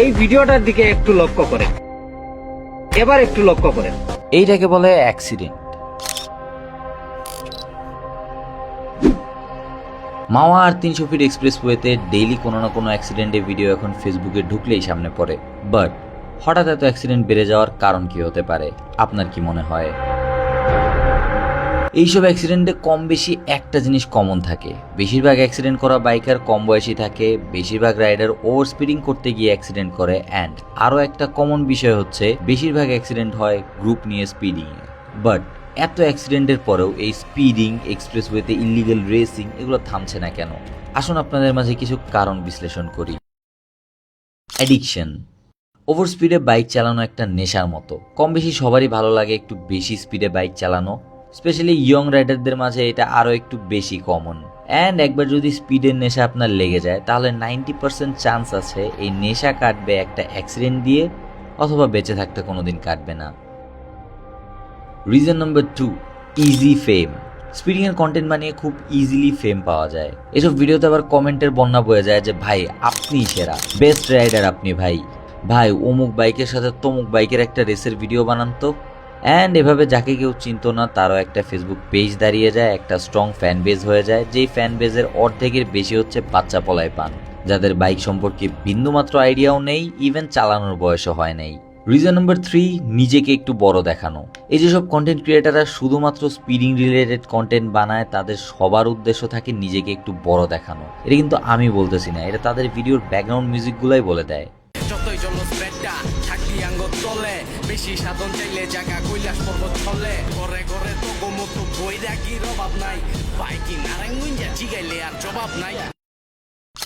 এই ভিডিওটার দিকে একটু লক্ষ্য করেন। এবার একটু লক্ষ্য করেন। এইটাকে বলে অ্যাক্সিডেন্ট। মাওয়া আর তিনশো ফিট এক্সপ্রেসওয়েতে ডেইলি কোনো না কোনো অ্যাক্সিডেন্টের ভিডিও এখন ফেসবুকে ঢুকলেই সামনে পড়ে। বাট, হঠাৎ এত অ্যাক্সিডেন্ট বেড়ে যাওয়ার কারণ কি হতে পারে? আপনার কি মনে হয়? এইসব অ্যাক্সিডেন্টে কম বেশি একটা জিনিস কমন থাকে। বেশিরভাগ অ্যাক্সিডেন্ট করা বাইকার কম বয়সী থাকে, বেশিরভাগ রাইডার ওভার স্পিডিং করতে গিয়ে অ্যাক্সিডেন্ট করে অ্যান্ড আরও একটা কমন বিষয় হচ্ছে, বেশিরভাগ অ্যাক্সিডেন্ট হয় গ্রুপ নিয়ে স্পিডিংয়ে বাট এত অ্যাক্সিডেন্টের পরেও এই স্পিডিং এক্সপ্রেসওয়েতে ইলিগাল রেসিং এগুলো থামছে না কেন? আসুন আপনাদের মাঝে কিছু কারণ বিশ্লেষণ করি। অ্যাডিকশন ওভার স্পিডে বাইক চালানো একটা নেশার মতো। কম বেশি সবারই ভালো লাগে একটু বেশি স্পিডে বাইক চালানো, স্পেশালি ইয়ং রাইডারদের মাঝে এটা আরও একটু বেশি কমন অ্যান্ড একবার যদি স্পিডের নেশা আপনার লেগে যায়, তাহলে নাইনটি পার্সেন্ট চান্স আছে এই নেশা কাটবে একটা অ্যাক্সিডেন্ট দিয়ে অথবা বেঁচে থাকতে কোনো দিন কাটবে না। Reason number two easy fame speeding এর কন্টেন্ট বানিয়ে খুব ইজিলি ফেম পাওয়া যায়। এসব ভিডিওতে আবার কমেন্টের বন্যা বয়ে যায় যে, ভাই আপনি সেরা। বেস্ট রাইডার আপনি, ভাই। ভাই, অমুক বাইকের সাথে তমুক বাইকের একটা রেসের ভিডিও বানান তো। অ্যান্ড এভাবে যাকে কেউ চিনতো না, তারও একটা ফেসবুক পেজ দাঁড়িয়ে যায়, একটা স্ট্রং ফ্যান বেজ হয়ে যায়, যেই ফ্যান বেজের অর্ধেকের বেশি হচ্ছে বাচ্চা পলায় পান, যাদের বাইক সম্পর্কে বিন্দুমাত্র আইডিয়াও নেই ইভেন চালানোর বয়সও হয় নাই। রিজন নাম্বার থ্রি নিজেকে একটু বড় দেখানো। এই যেসব কন্টেন্ট ক্রিয়েটাররা শুধুমাত্র স্পিডিং রিলেটেড কন্টেন্ট বানায়, তাদের সবার উদ্দেশ্য থাকে নিজেকে একটু বড় দেখানো। এটা কিন্তু আমি বলতেছি না, এটা তাদের ভিডিওর ব্যাকগ্রাউন্ড মিউজিকগুলাই বলে দেয়। যতই জল স্প্রেডটা থাকলি আঙ্গ তলে, বেশি সাধন চাইলে জায়গা কৈলাস পর্বত চলে ঘরে ঘরে তো গোমতো বই রাখির অভাব নাই, বাইকি নারায়ণগঞ্জা জিগাইলে আর জবাব নাই।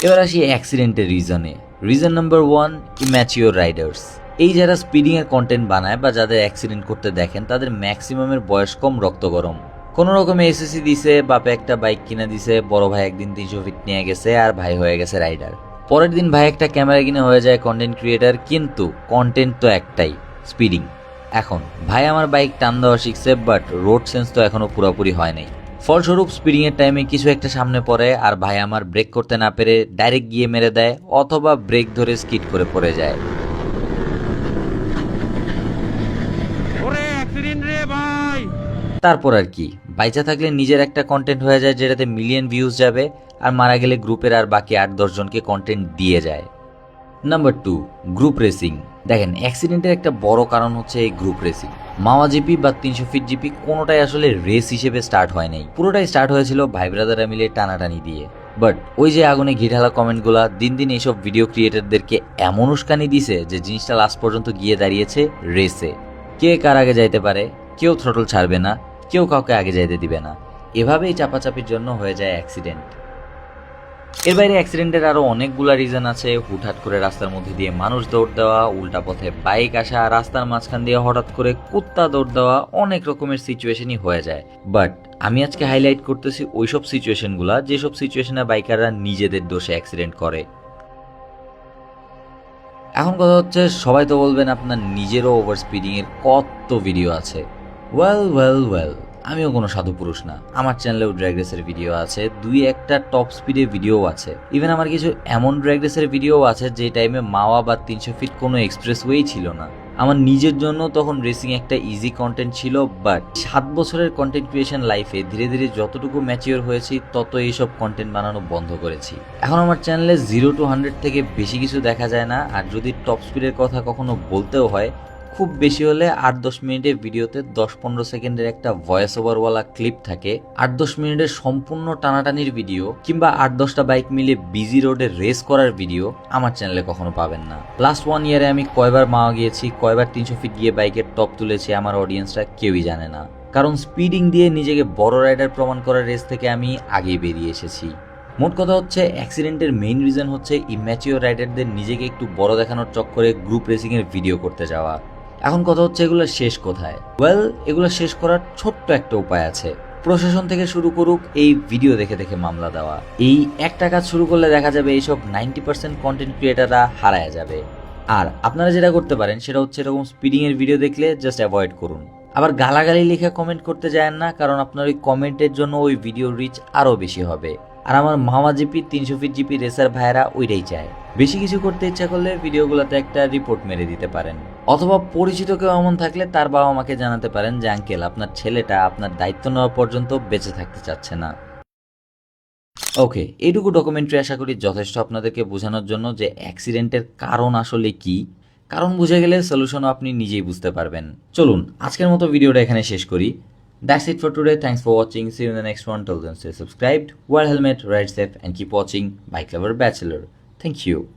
এবার আসি অ্যাক্সিডেন্টের রিজনে reason number one immature riders এই যারা স্পিডিং এর কন্টেন্ট বানায় বা যাদের অ্যাক্সিডেন্ট করতে দেখেন, তাদের ম্যাক্সিমামের বয়স কম রক্ত গরম। কোনো রকমে এসএসসি দিছে, বাপে একটা বাইক কিনে দিছে, বড় ভাই একদিন তিনশো ফিট নিয়ে গেছে, আর ভাই হয়ে গেছে রাইডার পরের দিন ভাই একটা ক্যামেরা কিনে হয়ে যায় কন্টেন্ট ক্রিয়েটার কিন্তু কন্টেন্ট তো একটাই স্পিডিং এখন ভাই আমার বাইক টান দেওয়া শিখছে বাট রোড সেন্স তো এখনও পুরোপুরি হয় নাই। ফলস্বরূপ স্পিডিং এর টাইমে কিছু একটা সামনে পড়ে আর ভাই আমার ব্রেক করতে না পেরে ডাইরেক্ট গিয়ে মেরে দেয় অথবা ব্রেক ধরে স্কিড করে পড়ে যায়। তারপর আর কি? বাইচা থাকলে নিজের একটা কন্টেন্ট হয়ে যায় যেটাতে মিলিয়ন ভিউজ যাবে আর মারা গেলে গ্রুপের আর বাকি আট দশজনকে কন্টেন্ট দিয়ে যায়। নাম্বার টু গ্রুপ রেসিং দেখেন অ্যাক্সিডেন্টের একটা বড় কারণ হচ্ছে এই গ্রুপ রেসিং মাওয়া জিপি বা তিনশো ফিট জিপি কোনোটাই আসলে রেস হিসেবে স্টার্ট হয় নাই। পুরোটাই স্টার্ট হয়েছিল ভাই ব্রাদাররা মিলে টানাটানি দিয়ে। বাট ওই যে আগুনে ঘিঢালা কমেন্টগুলা দিন দিন এইসব ভিডিও ক্রিয়েটারদেরকে এমন উস্কানি দিছে যে জিনিসটা লাস্ট পর্যন্ত গিয়ে দাঁড়িয়েছে রেসে কে কার আগে যাইতে পারে, কেউ থ্রটল ছাড়বে না কেউ কাউকে আগে যাইতে দিবে না। এভাবেই চাপাচাপির জন্য হয়ে যায় অ্যাক্সিডেন্ট এর বাইরে অ্যাক্সিডেন্টের আরও অনেকগুলা রিজন আছে। হুটহাট করে রাস্তার মধ্যে দিয়ে মানুষ দৌড় দেওয়া, উল্টা পথে বাইক আসা, রাস্তার মাঝখান দিয়ে হঠাৎ করে কুত্তা দৌড় দেওয়া, অনেক রকমের সিচুয়েশনই হয়ে যায়। বাট আমি আজকে হাইলাইট করতেছি ওইসব সিচুয়েশনগুলো যেসব সিচুয়েশনে বাইকাররা নিজেদের দোষে অ্যাক্সিডেন্ট করে। এখন কথা হচ্ছে, সবাই তো বলবেন আপনার নিজেরও ওভার স্পিডিং এর কত ভিডিও আছে। ওয়েল ওয়েল ওয়েল আমিও কোনো সাধু পুরুষ না। আমার চ্যানেলেও ড্র্যাগ রেসের ভিডিও আছে, দুই একটা টপ স্পিডের ভিডিও আছে। ইভেন আমার কিছু এমন ড্র্যাগ রেসের ভিডিও আছে, যে টাইমে মাওয়া বা তিনশো ফিট কোনো এক্সপ্রেসওয়েই ছিল না। আমার নিজের জন্য তখন রেসিং একটা ইজি কন্টেন্ট ছিল বাট সাত বছরের কন্টেন্ট ক্রিয়েশন লাইফে ধীরে ধীরে যতটুকু ম্যাচিওর হয়েছি তত এইসব কন্টেন্ট বানানো বন্ধ করেছি। এখন আমার চ্যানেলে জিরো টু হান্ড্রেড থেকে বেশি কিছু দেখা যায় না, আর যদি টপ স্পিডের কথা কখনো বলতেও হয় খুব বেশি হলে আট দশ মিনিটের ভিডিওতে দশ পনেরো সেকেন্ডের একটা ভয়েস ওভারওয়ালা ক্লিপ থাকে। আট দশ মিনিটের সম্পূর্ণ টানাটানির ভিডিও কিংবা আট দশটা বাইক মিলে বিজি রোডে রেস করার ভিডিও আমার চ্যানেলে কখনো পাবেন না। লাস্ট ওয়ান ইয়ারে আমি কয়বার মাওয়া গিয়েছি, কয়বার তিনশো ফিট গিয়ে বাইকের টপ তুলেছি আমার অডিয়েন্সরা কেউই জানে না। কারণ স্পিডিং দিয়ে নিজেকে বড় রাইডার প্রমাণ করার রেস থেকে আমি আগেই বেরিয়ে এসেছি। মোট কথা হচ্ছে অ্যাক্সিডেন্টের মেইন রিজন হচ্ছে ইম্যাচিওর রাইডারদের নিজেকে একটু বড় দেখানোর চক্করে গ্রুপ রেসিংয়ের ভিডিও করতে যাওয়া। এখন কথা হচ্ছে এগুলো শেষ কোথায়? ওয়েল এগুলো শেষ করার ছোট্ট একটা উপায় আছে। প্রশাসন থেকে শুরু করুক এই ভিডিও দেখে দেখে মামলা দেওয়া। এই একটা কাজ শুরু করলে দেখা যাবে এইসব নাইনটি পার্সেন্ট কন্টেন্ট ক্রিয়েটাররা হারায় যাবে। আর আপনারা যেটা করতে পারেন, সেটা হচ্ছে এরকম স্পিডিং এর ভিডিও দেখলে জাস্ট অ্যাভয়েড করুন। আবার গালাগালি লিখে কমেন্ট করতে যায় না, কারণ আপনার ওই কমেন্টের জন্য ওই ভিডিও রিচ আরও বেশি হবে। আর আমার মামা জিপি, তিনশো ফিট জিপি রেসার ভাইয়েরা ওইটাই চায়। বেশি কিছু করতে ইচ্ছা করলে ভিডিওগুলোতে একটা রিপোর্ট মেরে দিতে পারেন। অথবা পরিচিত কেউ এমন থাকলে তার বাবা মাকে জানাতে পারেন যে, আঙ্কেল, আপনার ছেলেটা আপনার দায়িত্ব নেওয়া পর্যন্ত বেঁচে থাকতে চাচ্ছে না। ওকে এইটুকু ডকুমেন্টারি আশা করি যথেষ্ট আপনাদেরকে বোঝানোর জন্য যে অ্যাক্সিডেন্টের কারণ আসলে কি। কারণ বুঝে গেলে সলিউশনও আপনি নিজেই বুঝতে পারবেন। চলুন, আজকের মতো ভিডিওটা এখানে শেষ করি। That's it for today thanks for watching see in the next one till then stay subscribed wear helmet ride safe and keep watching bike lover bachelor Thank you.